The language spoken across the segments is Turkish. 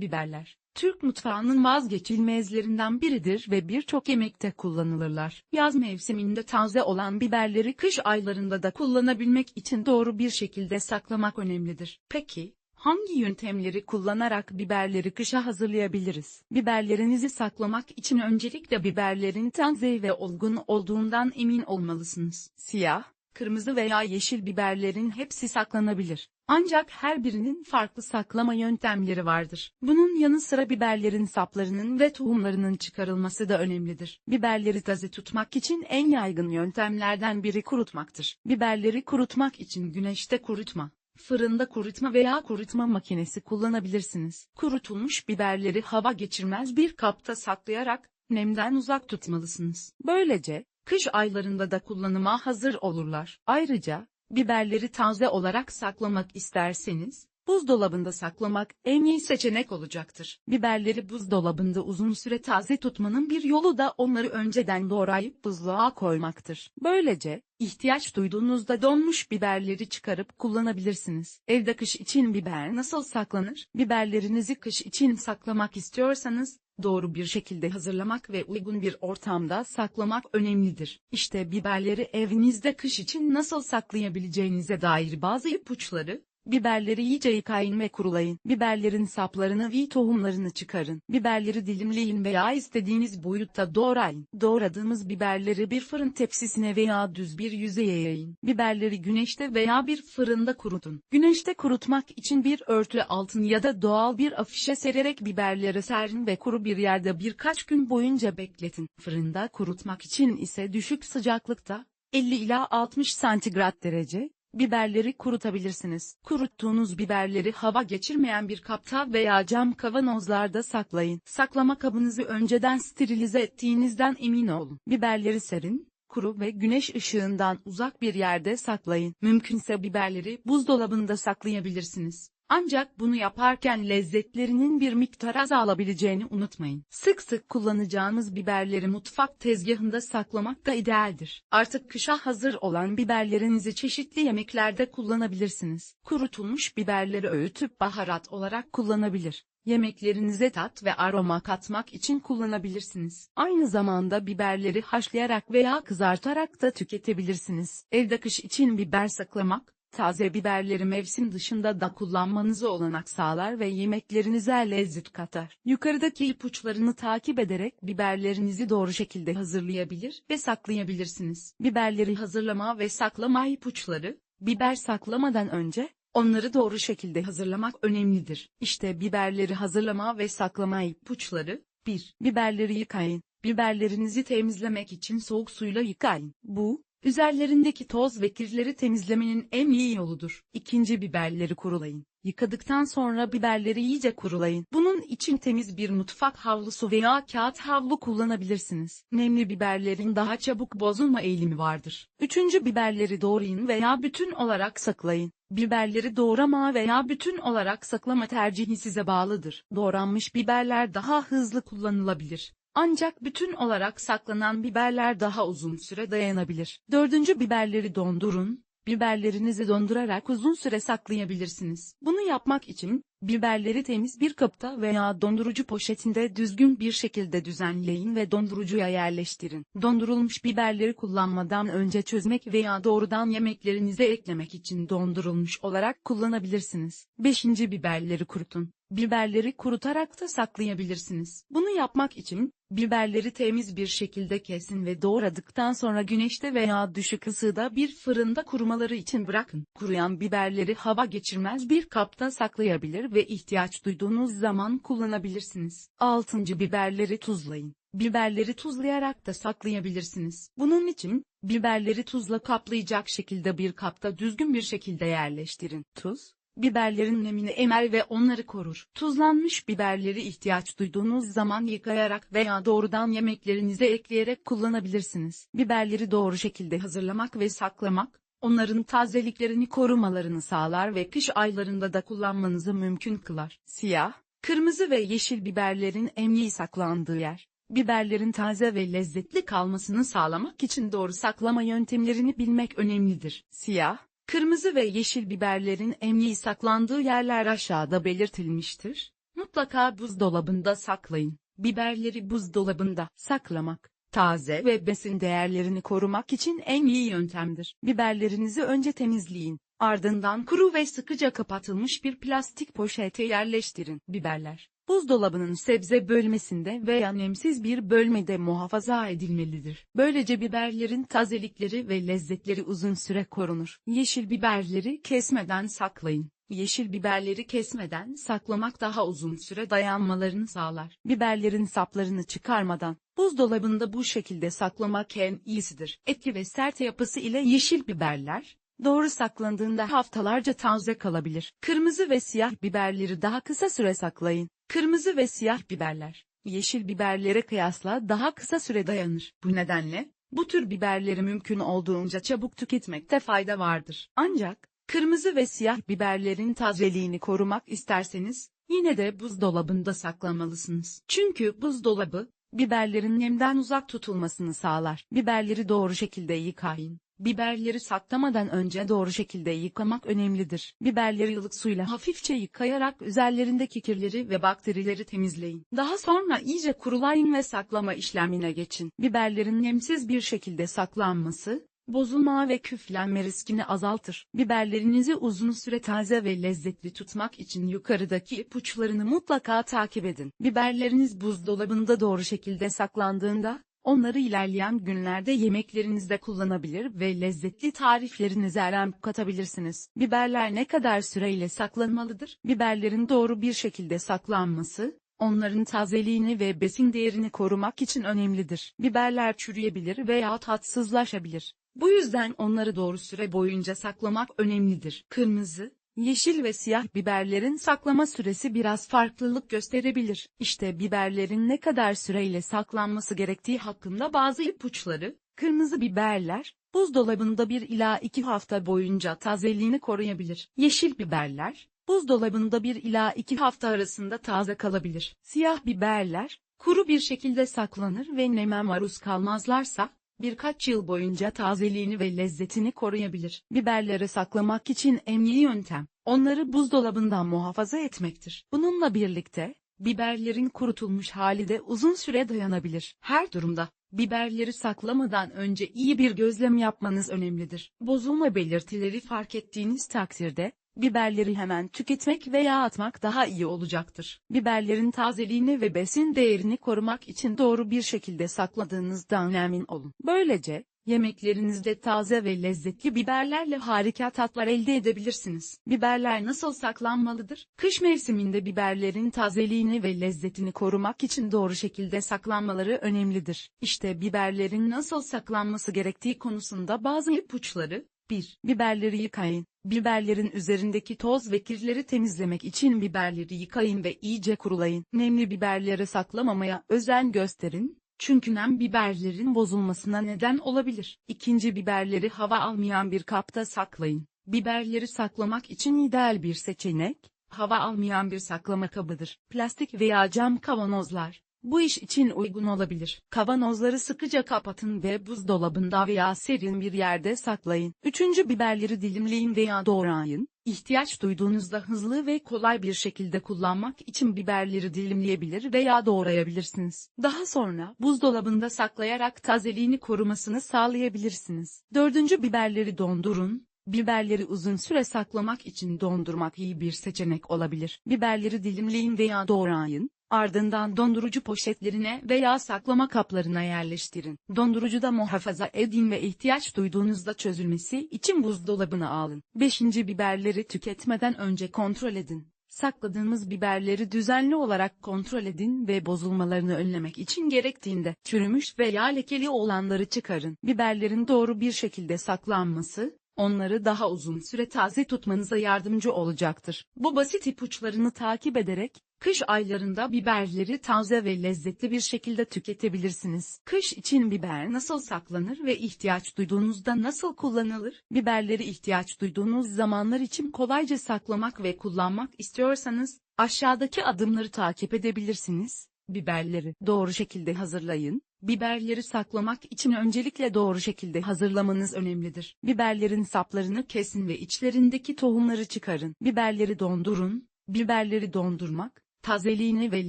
Biberler, Türk mutfağının vazgeçilmezlerinden biridir ve birçok yemekte kullanılırlar. Yaz mevsiminde taze olan biberleri kış aylarında da kullanabilmek için doğru bir şekilde saklamak önemlidir. Peki, hangi yöntemleri kullanarak biberleri kışa hazırlayabiliriz? Biberlerinizi saklamak için öncelikle biberlerin taze ve olgun olduğundan emin olmalısınız. Siyah, kırmızı veya yeşil biberlerin hepsi saklanabilir. Ancak her birinin farklı saklama yöntemleri vardır. Bunun yanı sıra biberlerin saplarının ve tohumlarının çıkarılması da önemlidir. Biberleri taze tutmak için en yaygın yöntemlerden biri kurutmaktır. Biberleri kurutmak için güneşte kurutma, fırında kurutma veya kurutma makinesi kullanabilirsiniz. Kurutulmuş biberleri hava geçirmez bir kapta saklayarak, nemden uzak tutmalısınız. Böylece, kış aylarında da kullanıma hazır olurlar. Ayrıca, biberleri taze olarak saklamak isterseniz, buzdolabında saklamak en iyi seçenek olacaktır. Biberleri buzdolabında uzun süre taze tutmanın bir yolu da onları önceden doğrayıp buzluğa koymaktır. Böylece, ihtiyaç duyduğunuzda donmuş biberleri çıkarıp kullanabilirsiniz. Evde kış için biber nasıl saklanır? Biberlerinizi kış için saklamak istiyorsanız, doğru bir şekilde hazırlamak ve uygun bir ortamda saklamak önemlidir. İşte biberleri evinizde kış için nasıl saklayabileceğinize dair bazı ipuçları, Biberleri iyice yıkayın ve kurulayın. Biberlerin saplarını ve tohumlarını çıkarın. Biberleri dilimleyin veya istediğiniz boyutta doğrayın. Doğradığımız biberleri bir fırın tepsisine veya düz bir yüzeye yayın. Biberleri güneşte veya bir fırında kurutun. Güneşte kurutmak için bir örtü altın ya da doğal bir afişe sererek biberleri serin ve kuru bir yerde birkaç gün boyunca bekletin. Fırında kurutmak için ise düşük sıcaklıkta 50 ila 60 santigrat derece Biberleri kurutabilirsiniz. Kuruttuğunuz biberleri hava geçirmeyen bir kapta veya cam kavanozlarda saklayın. Saklama kabınızı önceden sterilize ettiğinizden emin olun. Biberleri serin, kuru ve güneş ışığından uzak bir yerde saklayın. Mümkünse biberleri buzdolabında saklayabilirsiniz. Ancak bunu yaparken lezzetlerinin bir miktar azalabileceğini unutmayın. Sık sık kullanacağınız biberleri mutfak tezgahında saklamak da idealdir. Artık kışa hazır olan biberlerinizi çeşitli yemeklerde kullanabilirsiniz. Kurutulmuş biberleri öğütüp baharat olarak kullanabilir. Yemeklerinize tat ve aroma katmak için kullanabilirsiniz. Aynı zamanda biberleri haşlayarak veya kızartarak da tüketebilirsiniz. Evde kış için biber saklamak, Taze biberleri mevsim dışında da kullanmanızı olanak sağlar ve yemeklerinize lezzet katar. Yukarıdaki ipuçlarını takip ederek biberlerinizi doğru şekilde hazırlayabilir ve saklayabilirsiniz. Biberleri hazırlama ve saklama ipuçları, biber saklamadan önce, onları doğru şekilde hazırlamak önemlidir. İşte biberleri hazırlama ve saklama ipuçları, 1. Biberleri yıkayın. Biberlerinizi temizlemek için soğuk suyla yıkayın. Bu, Üzerlerindeki toz ve kirleri temizlemenin en iyi yoludur. İkinci biberleri kurulayın. Yıkadıktan sonra biberleri iyice kurulayın. Bunun için temiz bir mutfak havlusu veya kağıt havlu kullanabilirsiniz. Nemli biberlerin daha çabuk bozulma eğilimi vardır. Üçüncü biberleri doğrayın veya bütün olarak saklayın. Biberleri doğrama veya bütün olarak saklama tercihi size bağlıdır. Doğranmış biberler daha hızlı kullanılabilir. Ancak bütün olarak saklanan biberler daha uzun süre dayanabilir. Dördüncü biberleri dondurun, biberlerinizi dondurarak uzun süre saklayabilirsiniz. Bunu yapmak için, biberleri temiz bir kapta veya dondurucu poşetinde düzgün bir şekilde düzenleyin ve dondurucuya yerleştirin. Dondurulmuş biberleri kullanmadan önce çözmek veya doğrudan yemeklerinize eklemek için dondurulmuş olarak kullanabilirsiniz. Beşinci biberleri kurutun. Biberleri kurutarak da saklayabilirsiniz. Bunu yapmak için, biberleri temiz bir şekilde kesin ve doğradıktan sonra güneşte veya düşük ısıda bir fırında kurumaları için bırakın. Kuruyan biberleri hava geçirmez bir kapta saklayabilir ve ihtiyaç duyduğunuz zaman kullanabilirsiniz. 6. Biberleri tuzlayın. Biberleri tuzlayarak da saklayabilirsiniz. Bunun için, biberleri tuzla kaplayacak şekilde bir kapta düzgün bir şekilde yerleştirin. Tuz, biberlerin nemini emer ve onları korur. Tuzlanmış biberleri ihtiyaç duyduğunuz zaman yıkayarak veya doğrudan yemeklerinize ekleyerek kullanabilirsiniz. Biberleri doğru şekilde hazırlamak ve saklamak, onların tazeliklerini korumalarını sağlar ve kış aylarında da kullanmanızı mümkün kılar. Siyah, kırmızı ve yeşil biberlerin en saklandığı yer. Biberlerin taze ve lezzetli kalmasını sağlamak için doğru saklama yöntemlerini bilmek önemlidir. Siyah, Kırmızı ve yeşil biberlerin en saklandığı yerler aşağıda belirtilmiştir. Mutlaka buzdolabında saklayın. Biberleri buzdolabında saklamak, taze ve besin değerlerini korumak için en iyi yöntemdir. Biberlerinizi önce temizleyin. Ardından kuru ve sıkıca kapatılmış bir plastik poşete yerleştirin. Biberler, buzdolabının sebze bölmesinde veya nemsiz bir bölmede muhafaza edilmelidir. Böylece biberlerin tazelikleri ve lezzetleri uzun süre korunur. Yeşil biberleri kesmeden saklayın. Yeşil biberleri kesmeden saklamak daha uzun süre dayanmalarını sağlar. Biberlerin saplarını çıkarmadan, buzdolabında bu şekilde saklamak en iyisidir. Etli ve sert yapısı ile yeşil biberler, doğru saklandığında haftalarca taze kalabilir. Kırmızı ve siyah biberleri daha kısa süre saklayın. Kırmızı ve siyah biberler, yeşil biberlere kıyasla daha kısa süre dayanır. Bu nedenle, bu tür biberleri mümkün olduğunca çabuk tüketmekte fayda vardır. Ancak, Kırmızı ve siyah biberlerin tazeliğini korumak isterseniz, yine de buzdolabında saklamalısınız. Çünkü buzdolabı, biberlerin nemden uzak tutulmasını sağlar. Biberleri doğru şekilde yıkayın. Biberleri saklamadan önce doğru şekilde yıkamak önemlidir. Biberleri ılık suyla hafifçe yıkayarak üzerlerindeki kirleri ve bakterileri temizleyin. Daha sonra iyice kurulayın ve saklama işlemine geçin. Biberlerin nemsiz bir şekilde saklanması, bozulma ve küflenme riskini azaltır. Biberlerinizi uzun süre taze ve lezzetli tutmak için yukarıdaki ipuçlarını mutlaka takip edin. Biberleriniz buzdolabında doğru şekilde saklandığında, onları ilerleyen günlerde yemeklerinizde kullanabilir ve lezzetli tariflerinize elem katabilirsiniz. Biberler ne kadar süreyle saklanmalıdır? Biberlerin doğru bir şekilde saklanması, onların tazeliğini ve besin değerini korumak için önemlidir. Biberler çürüyebilir veya tatsızlaşabilir. Bu yüzden onları doğru süre boyunca saklamak önemlidir. Kırmızı, yeşil ve siyah biberlerin saklama süresi biraz farklılık gösterebilir. İşte biberlerin ne kadar süreyle saklanması gerektiği hakkında bazı ipuçları, kırmızı biberler, buzdolabında 1 ila 2 hafta boyunca tazeliğini koruyabilir. Yeşil biberler, buzdolabında 1 ila 2 hafta arasında taze kalabilir. Siyah biberler, kuru bir şekilde saklanır ve neme maruz kalmazlarsa, birkaç yıl boyunca tazeliğini ve lezzetini koruyabilir. Biberleri saklamak için en iyi yöntem, onları buzdolabından muhafaza etmektir. Bununla birlikte, biberlerin kurutulmuş hali de uzun süre dayanabilir. Her durumda, biberleri saklamadan önce iyi bir gözlem yapmanız önemlidir. Bozulma belirtileri fark ettiğiniz takdirde, biberleri hemen tüketmek veya atmak daha iyi olacaktır. Biberlerin tazeliğini ve besin değerini korumak için doğru bir şekilde sakladığınızdan emin olun. Böylece, yemeklerinizde taze ve lezzetli biberlerle harika tatlar elde edebilirsiniz. Biberler nasıl saklanmalıdır? Kış mevsiminde biberlerin tazeliğini ve lezzetini korumak için doğru şekilde saklanmaları önemlidir. İşte biberlerin nasıl saklanması gerektiği konusunda bazı ipuçları, 1. Biberleri yıkayın. Biberlerin üzerindeki toz ve kirleri temizlemek için biberleri yıkayın ve iyice kurulayın. Nemli biberleri saklamamaya özen gösterin, çünkü nem biberlerin bozulmasına neden olabilir. İkinci biberleri hava almayan bir kapta saklayın. Biberleri saklamak için ideal bir seçenek, hava almayan bir saklama kabıdır. Plastik veya cam kavanozlar. Bu iş için uygun olabilir. Kavanozları sıkıca kapatın ve buzdolabında veya serin bir yerde saklayın. Üçüncü biberleri dilimleyin veya doğrayın. İhtiyaç duyduğunuzda hızlı ve kolay bir şekilde kullanmak için biberleri dilimleyebilir veya doğrayabilirsiniz. Daha sonra buzdolabında saklayarak tazeliğini korumasını sağlayabilirsiniz. Dördüncü biberleri dondurun. Biberleri uzun süre saklamak için dondurmak iyi bir seçenek olabilir. Biberleri dilimleyin veya doğrayın. Ardından dondurucu poşetlerine veya saklama kaplarına yerleştirin. Dondurucuda muhafaza edin ve ihtiyaç duyduğunuzda çözülmesi için buzdolabına alın. 5. Biberleri tüketmeden önce kontrol edin. Sakladığımız biberleri düzenli olarak kontrol edin ve bozulmalarını önlemek için gerektiğinde çürümüş veya lekeli olanları çıkarın. Biberlerin doğru bir şekilde saklanması, onları daha uzun süre taze tutmanıza yardımcı olacaktır. Bu basit ipuçlarını takip ederek, kış aylarında biberleri taze ve lezzetli bir şekilde tüketebilirsiniz. Kış için biber nasıl saklanır ve ihtiyaç duyduğunuzda nasıl kullanılır? Biberleri ihtiyaç duyduğunuz zamanlar için kolayca saklamak ve kullanmak istiyorsanız, aşağıdaki adımları takip edebilirsiniz. Biberleri doğru şekilde hazırlayın. Biberleri saklamak için öncelikle doğru şekilde hazırlamanız önemlidir. Biberlerin saplarını kesin ve içlerindeki tohumları çıkarın. Biberleri dondurun. Biberleri dondurmak, tazeliğini ve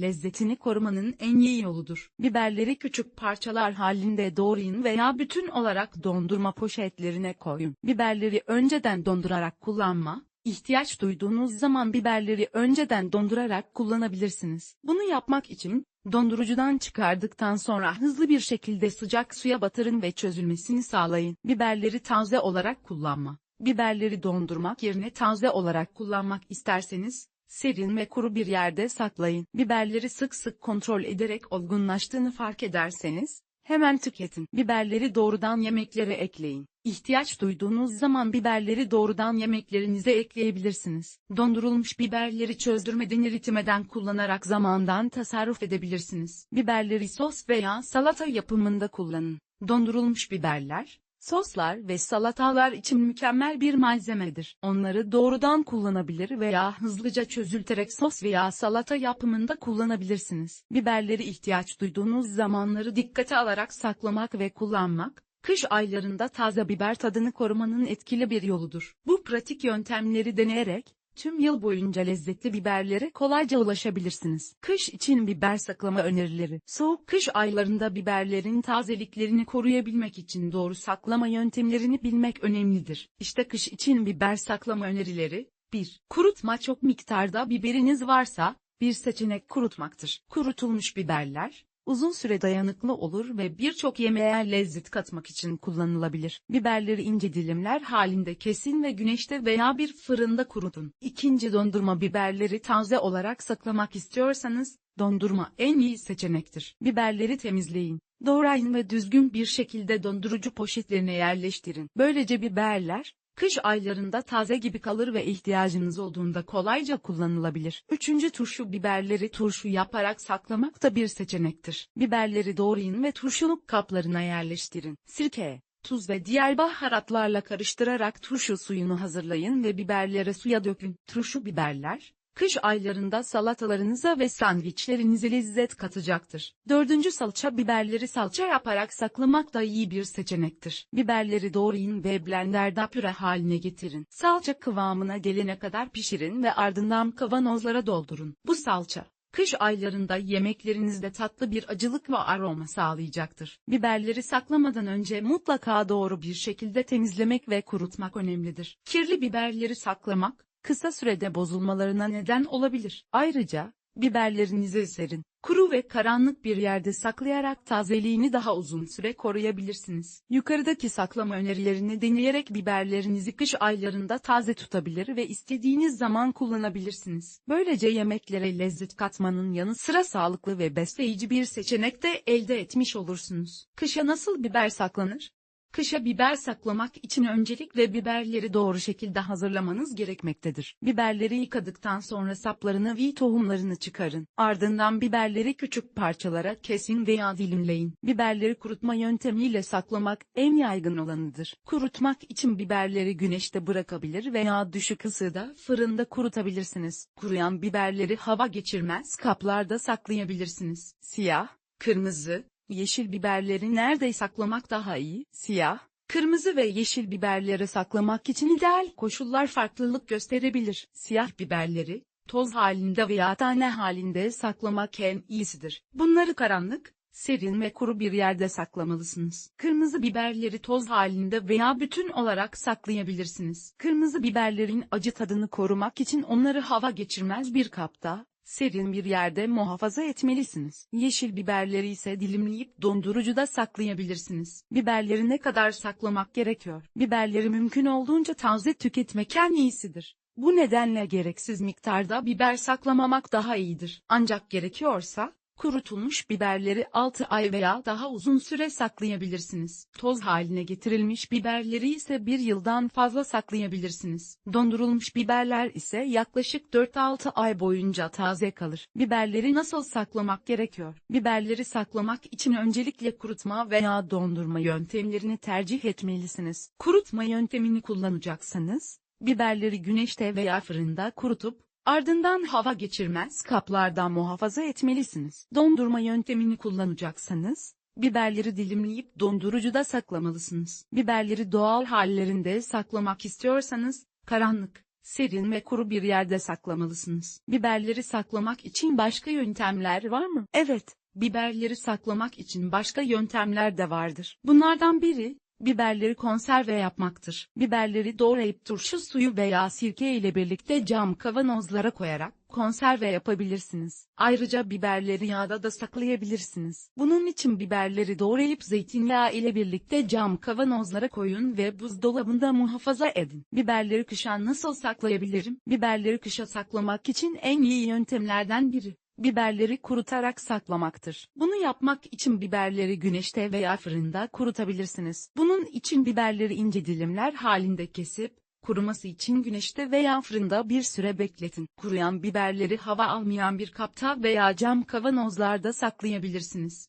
lezzetini korumanın en iyi yoludur. Biberleri küçük parçalar halinde doğrayın veya bütün olarak dondurma poşetlerine koyun. Biberleri önceden dondurarak kullanma, ihtiyaç duyduğunuz zaman biberleri önceden dondurarak kullanabilirsiniz. Bunu yapmak için, dondurucudan çıkardıktan sonra hızlı bir şekilde sıcak suya batırın ve çözülmesini sağlayın. Biberleri taze olarak kullanma. Biberleri dondurmak yerine taze olarak kullanmak isterseniz, serin ve kuru bir yerde saklayın. Biberleri sık sık kontrol ederek olgunlaştığını fark ederseniz, hemen tüketin. Biberleri doğrudan yemeklere ekleyin. İhtiyaç duyduğunuz zaman biberleri doğrudan yemeklerinize ekleyebilirsiniz. Dondurulmuş biberleri çözdürmeden eritmeden kullanarak zamandan tasarruf edebilirsiniz. Biberleri sos veya salata yapımında kullanın. Dondurulmuş biberler, Soslar ve salatalar için mükemmel bir malzemedir. Onları doğrudan kullanabilir veya hızlıca çözülterek sos veya salata yapımında kullanabilirsiniz. Biberleri ihtiyaç duyduğunuz zamanları dikkate alarak saklamak ve kullanmak, kış aylarında taze biber tadını korumanın etkili bir yoludur. Bu pratik yöntemleri deneyerek, tüm yıl boyunca lezzetli biberlere kolayca ulaşabilirsiniz. Kış için biber saklama önerileri. Soğuk kış aylarında biberlerin tazeliklerini koruyabilmek için doğru saklama yöntemlerini bilmek önemlidir. İşte kış için biber saklama önerileri. 1. Kurutma çok miktarda biberiniz varsa, bir seçenek kurutmaktır. Kurutulmuş biberler, uzun süre dayanıklı olur ve birçok yemeğe lezzet katmak için kullanılabilir. Biberleri ince dilimler halinde kesin ve güneşte veya bir fırında kurutun. İkinci dondurma biberleri taze olarak saklamak istiyorsanız, dondurma en iyi seçenektir. Biberleri temizleyin. Doğrayın ve düzgün bir şekilde dondurucu poşetlerine yerleştirin. Böylece biberler, Kış aylarında taze gibi kalır ve ihtiyacınız olduğunda kolayca kullanılabilir. Üçüncü turşu biberleri turşu yaparak saklamak da bir seçenektir. Biberleri doğrayın ve turşuluk kaplarına yerleştirin. Sirke, tuz ve diğer baharatlarla karıştırarak turşu suyunu hazırlayın ve biberleri suya dökün. Turşu biberler, kış aylarında salatalarınıza ve sandviçlerinize lezzet katacaktır. Dördüncü salça biberleri salça yaparak saklamak da iyi bir seçenektir. Biberleri doğrayın ve blenderda püre haline getirin. Salça kıvamına gelene kadar pişirin ve ardından kavanozlara doldurun. Bu salça, Kış aylarında yemeklerinizde tatlı bir acılık ve aroma sağlayacaktır. Biberleri saklamadan önce mutlaka doğru bir şekilde temizlemek ve kurutmak önemlidir. Kirli biberleri saklamak, kısa sürede bozulmalarına neden olabilir. Ayrıca, biberlerinizi serin, kuru ve karanlık bir yerde saklayarak tazeliğini daha uzun süre koruyabilirsiniz. Yukarıdaki saklama önerilerini deneyerek biberlerinizi kış aylarında taze tutabilir ve istediğiniz zaman kullanabilirsiniz. Böylece yemeklere lezzet katmanın yanı sıra sağlıklı ve besleyici bir seçenek de elde etmiş olursunuz. Kışa nasıl biber saklanır? Kışa biber saklamak için öncelikle biberleri doğru şekilde hazırlamanız gerekmektedir. Biberleri yıkadıktan sonra saplarını ve tohumlarını çıkarın. Ardından biberleri küçük parçalara kesin veya dilimleyin. Biberleri kurutma yöntemiyle saklamak en yaygın olanıdır. Kurutmak için biberleri güneşte bırakabilir veya düşük ısıda fırında kurutabilirsiniz. Kuruyan biberleri hava geçirmez kaplarda saklayabilirsiniz. Siyah, kırmızı, Yeşil biberleri nerede saklamak daha iyi? Siyah, kırmızı ve yeşil biberleri saklamak için ideal koşullar farklılık gösterebilir. Siyah biberleri, toz halinde veya tane halinde saklamak en iyisidir. Bunları karanlık, serin ve kuru bir yerde saklamalısınız. Kırmızı biberleri toz halinde veya bütün olarak saklayabilirsiniz. Kırmızı biberlerin acı tadını korumak için onları hava geçirmez bir kapta, serin bir yerde muhafaza etmelisiniz. Yeşil biberleri ise dilimleyip dondurucuda saklayabilirsiniz. Biberleri ne kadar saklamak gerekiyor? Biberleri mümkün olduğunca taze tüketmek en iyisidir. Bu nedenle gereksiz miktarda biber saklamamak daha iyidir. Ancak gerekiyorsa, Kurutulmuş biberleri 6 ay veya daha uzun süre saklayabilirsiniz. Toz haline getirilmiş biberleri ise 1 yıldan fazla saklayabilirsiniz. Dondurulmuş biberler ise yaklaşık 4-6 ay boyunca taze kalır. Biberleri nasıl saklamak gerekiyor? Biberleri saklamak için öncelikle kurutma veya dondurma yöntemlerini tercih etmelisiniz. Kurutma yöntemini kullanacaksanız, biberleri güneşte veya fırında kurutup, Ardından hava geçirmez kaplardan muhafaza etmelisiniz. Dondurma yöntemini kullanacaksanız, biberleri dilimleyip dondurucuda saklamalısınız. Biberleri doğal hallerinde saklamak istiyorsanız, karanlık, serin ve kuru bir yerde saklamalısınız. Biberleri saklamak için başka yöntemler var mı? Evet, biberleri saklamak için başka yöntemler de vardır. Bunlardan biri, biberleri konserve yapmaktır. Biberleri doğrayıp turşu suyu veya sirke ile birlikte cam kavanozlara koyarak konserve yapabilirsiniz. Ayrıca biberleri yağda da saklayabilirsiniz. Bunun için biberleri doğrayıp zeytinyağı ile birlikte cam kavanozlara koyun ve buzdolabında muhafaza edin. Biberleri kışa nasıl saklayabilirim? Biberleri kışa saklamak için en iyi yöntemlerden biri biberleri kurutarak saklamaktır. Bunu yapmak için biberleri güneşte veya fırında kurutabilirsiniz. Bunun için biberleri ince dilimler halinde kesip, kuruması için güneşte veya fırında bir süre bekletin. Kuruyan biberleri hava almayan bir kapta veya cam kavanozlarda saklayabilirsiniz.